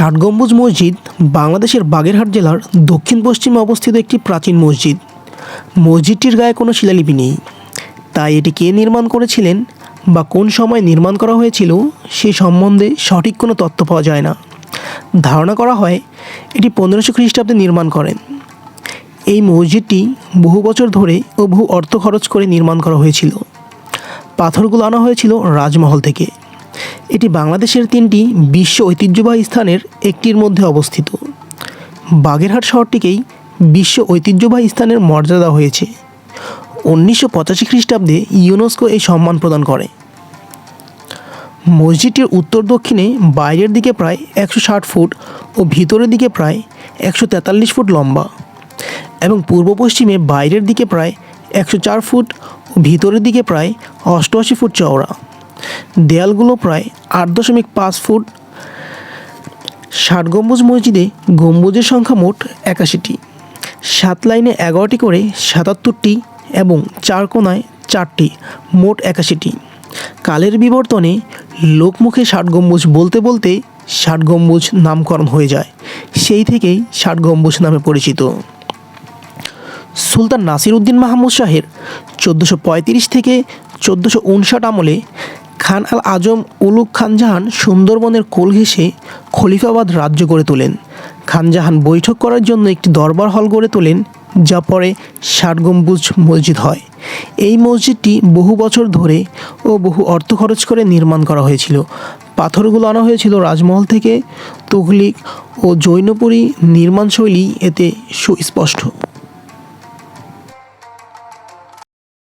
ষাট গম্বুজ মসজিদ বাংলাদেশের বাগেরহাট জেলার দক্ষিণ পশ্চিমে অবস্থিত একটি প্রাচীন মসজিদ। মসজিদটির গায়ে কোনো শিলালিপি নেই। তাই এটি কে নির্মাণ করেছিলেন বা কোন সময় নির্মাণ করা হয়েছিল সে সম্বন্ধে সঠিক কোনো তথ্য পাওয়া যায় না। ধারণা করা হয় এটি পনেরোশো খ্রিস্টাব্দে নির্মাণ করেন। এই মসজিদটি বহু বছর ধরে ও বহু অর্থ খরচ করে নির্মাণ করা হয়েছিল। পাথরগুলো আনা হয়েছিল রাজমহল থেকে। এটি বাংলাদেশের তিনটি বিশ্ব ঐতিহ্যবাহী স্থানের একটির মধ্যে অবস্থিত। বাগেরহাট শহরটিকেই বিশ্ব ঐতিহ্যবাহী স্থানের মর্যাদা হয়েছে। উনিশশো পঁচাশি খ্রিস্টাব্দে ইউনেস্কো এই সম্মান প্রদান করে। মসজিদটির উত্তর দক্ষিণে বাইরের দিকে প্রায় একশো ষাট ফুট ও ভিতরের দিকে প্রায় একশো তেতাল্লিশ ফুট লম্বা এবং পূর্ব পশ্চিমে বাইরের দিকে প্রায় একশো চার ফুট ও ভিতরের দিকে প্রায় অষ্টআশি ফুট চওড়া। দেয়ালগুলো প্রায় আট দশমিক পাঁচ ফুট। ষাট গম্বুজ মসজিদে গম্বুজের সংখ্যা মোট একাশিটি। সাত লাইনে এগারোটি করে সাতাত্তরটি এবং চার কোনায় চারটি, মোট একাশিটি। কালের বিবর্তনে লোকমুখে ষাট গম্বুজ বলতে বলতে ষাট গম্বুজ নামকরণ হয়ে যায়। সেই থেকেই ষাট গম্বুজ নামে পরিচিত। সুলতান নাসির উদ্দিন মাহমুদ শাহের চোদ্দোশো পঁয়ত্রিশ থেকে চোদ্দোশো উনষাট আমলে খান আল আজম উলুক খানজাহান সুন্দরবনের কোল ঘেঁষে খলিফাবাদ রাজ্য গড়ে তোলেন। খানজাহান বৈঠক করার জন্য একটি দরবার হল গড়ে তোলেন, যা পরে ষাট গম্বুজ মসজিদ হয়। এই মসজিদটি বহু বছর ধরে ও বহু অর্থ খরচ করে নির্মাণ করা হয়েছিল। পাথরগুলো আনা হয়েছিল রাজমহল থেকে। তুগলিক ও জৈনপুরী নির্মাণশৈলী এতে সুস্পষ্ট।